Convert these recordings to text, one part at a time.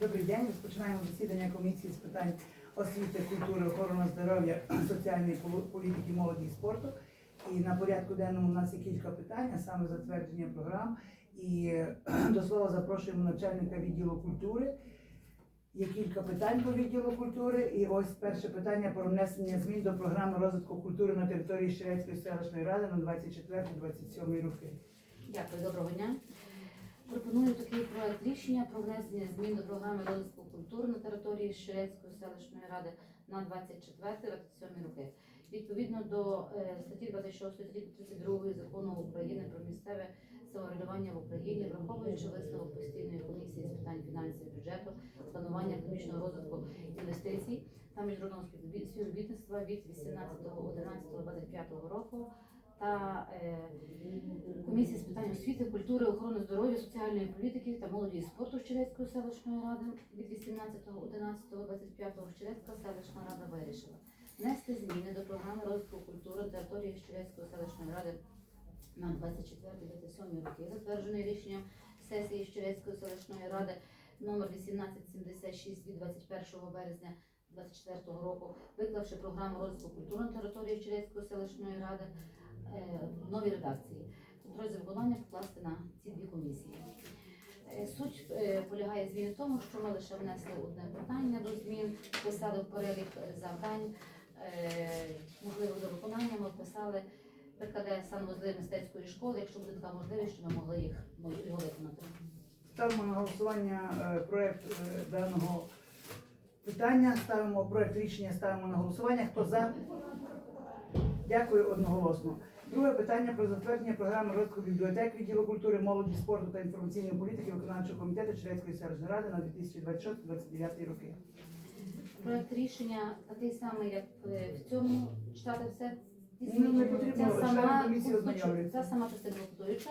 Добрий день. Розпочинаємо засідання комісії з питань освіти, культури, охорони здоров'я, соціальної політики, молоді і спорту. І на порядку денному у нас є кілька питань, а саме затвердження програм. І до слова запрошуємо начальника відділу культури. Є кілька питань по відділу культури. І ось перше питання про внесення змін до програми розвитку культури на території Щерецької селищної ради на 24-27 роки. Дякую, доброго дня. Пропоную такий проект рішення про внесення змін до програми розвитку культури на території Щерецької селищної ради на 24-27 роки. Відповідно до е, статті 26 статті 32 закону України про місцеве самоврядування в Україні, враховуючи висновок постійної комісії з питань фінансів бюджету, планування економічного розвитку інвестицій та міжнародного співробіт- співробітництва від 18.11.25 року та е, Комісії з питань освіти, культури, охорони здоров'я, соціальної політики та молоді і спорту Щерецької селищної ради від 18.11.25 Щерецька селищна рада вирішила внести зміни до програми розвитку культури території Щерецької селищної ради на 24-27 роки, затверджений рішенням сесії Щерецької селищної ради номер 1876 від 21 березня 2024 року, виклавши програму розвитку культури на території Щерецької селищної ради в новій редакції. Контроль за виконанням покласти на ці дві комісії. Е, Суть е, полягає зміни в тому, що ми лише внесли одне питання до змін, вписали в перелік е, завдань, е, можливо, до виконання. Ми вписали ПКД санвузли мистецької школи, якщо буде така можливість, що ми могли їх ну, його виконати. Ставимо на голосування е, проект е, даного питання. Ставимо проект рішення, ставимо на голосування. Хто за? Дякую одноголосно. Друге питання про затвердження програми розвитку бібліотек відділу культури, молоді, спорту та інформаційної політики виконавчого комітету Черецької селищної ради на 2026-2029 роки. Проект рішення такий самий, як е, в цьому читати все. Ну, не потрібно, Ця сама. Ця частина будуюча.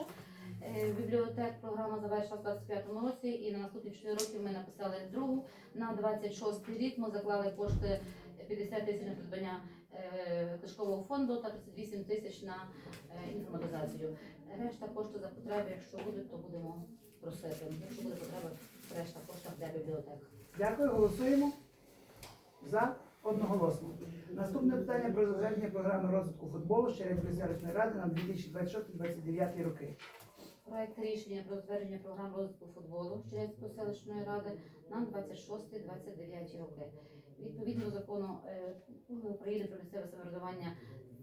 Е, Бібліотек програма завершила в 25-му році, і на наступні 4 роки ми написали другу. На 26 рік ми заклали кошти 50 тисяч на придбання е, книжкового фонду та 38 тисяч на е, інформатизацію. Решта коштів за потреби, якщо будуть, то будемо просити. Якщо буде потреба, решта коштів для бібліотек. Дякую, голосуємо. За одноголосно. Наступне питання про затвердження програми розвитку футболу Черецької селищної ради на 2026-2029 роки. Проект рішення про затвердження програм розвитку футболу Щерецької селищної ради на 26-29 роки. Відповідно закону е, України про місцеве самоврядування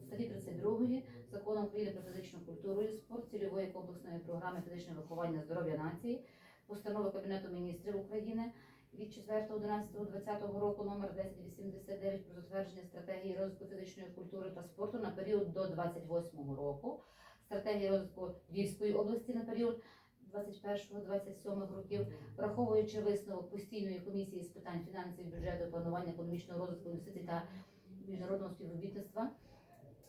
статті 32 закону України про фізичну культуру і спорт цільової комплексної програми фізичного виховання здоров'я нації, постанови Кабінету міністрів України від 4.11.2020 року номер 1089 про затвердження стратегії розвитку фізичної культури та спорту на період до 28 року стратегії розвитку Львівської області на період 21-27 років, враховуючи висновок постійної комісії з питань фінансів, бюджету, планування економічного розвитку інвестицій та міжнародного співробітництва.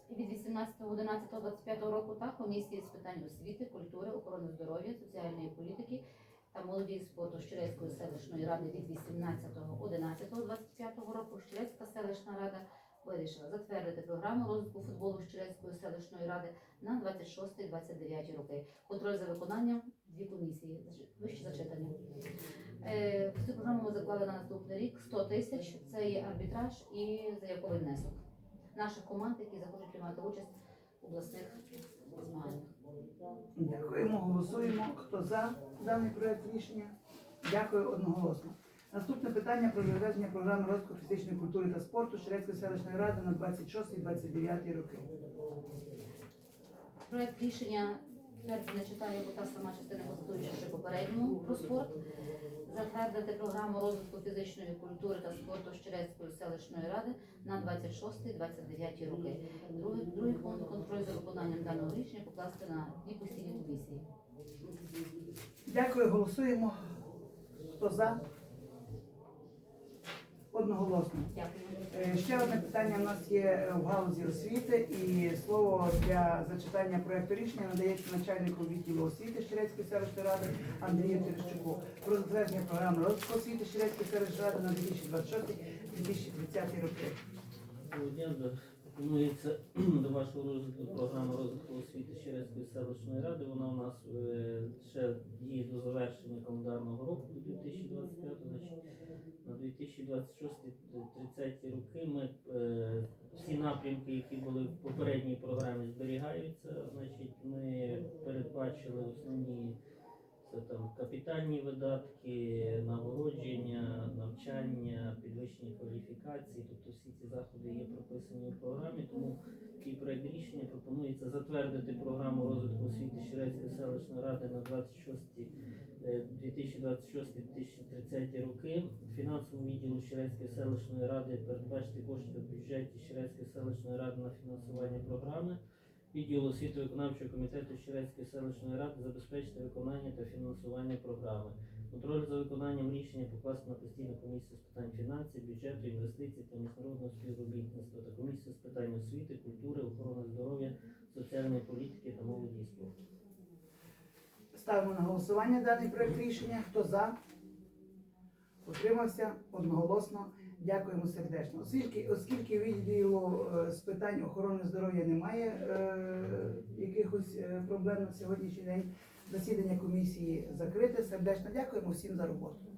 Від 18.11.25 року та комісії з питань освіти, культури, охорони здоров'я, соціальної політики та молоді і спорту Щерецької селищної ради від 18.11.25 року. Щерецька селищна рада вирішила затвердити програму розвитку футболу Щерецької селищної ради на 26-29 роки. Контроль за виконанням дві комісії вище зачитані. Е, в цю програму ми заклали на наступний рік 100 тисяч. Це є арбітраж і заявковий внесок наших команд, які захочуть приймати участь в обласних змаганнях. Дякуємо, голосуємо. Хто за даний проект рішення? Дякую одноголосно. Наступне питання про затвердження програми розвитку фізичної культури та спорту Шерецької селищної ради на 26-29 роки. Проект рішення не читаю, бо та сама частина конституюча що попередньому про спорт. Затвердити програму розвитку фізичної культури та спорту Щерецької селищної ради на 26-29 роки. Другий, другий пункт контроль за виконанням даного рішення покласти на дві постійні комісії. Дякую, голосуємо. Хто за? Одноголосно. Дякую. Е, Ще одне питання у нас є е, в галузі освіти, і слово для зачитання проекту рішення надається начальнику відділу освіти Щерецької селищної ради Андрію Терещуку про затвердження програми розвитку освіти Щерецької селищної ради на 2026-2030 роки. Доброго дня. До Пропонується до вашого розгляду програма розвитку освіти Щерецької селищної ради. Вона у нас е, ще діє до завершення календарного року 2025, значить на 2026-30 роки ми е, всі напрямки, які були в попередній програмі, зберігаються. Значить, ми передбачили основні це там капітальні видатки, нагородження, навчання, підвищення кваліфікації. Тобто всі ці заходи є прописані у програмі. Тому такий проект рішення пропонується затвердити програму розвитку освіти Щерецької селищної ради на 26 е, 2026-2030 роки. Фінансовому відділу Щерецької селищної ради передбачити кошти в бюджеті Щерецької селищної ради на фінансування програми. Відділу освіти виконавчого комітету Щерецької селищної ради забезпечити виконання та фінансування програми. Контроль за виконанням рішення покласти на постійну комісію з питань фінансів, бюджету, інвестицій та міжнародного співробітництва та комісію з питань освіти, культури, охорони здоров'я, соціальної політики та молоді і спорту. Ставимо на голосування даний проект рішення. Хто за? Утримався одноголосно. Дякуємо сердечно. Оскільки, оскільки відділу е, з питань охорони здоров'я немає е, якихось е, проблем на сьогоднішній день, засідання комісії закрите. Сердечно дякуємо всім за роботу.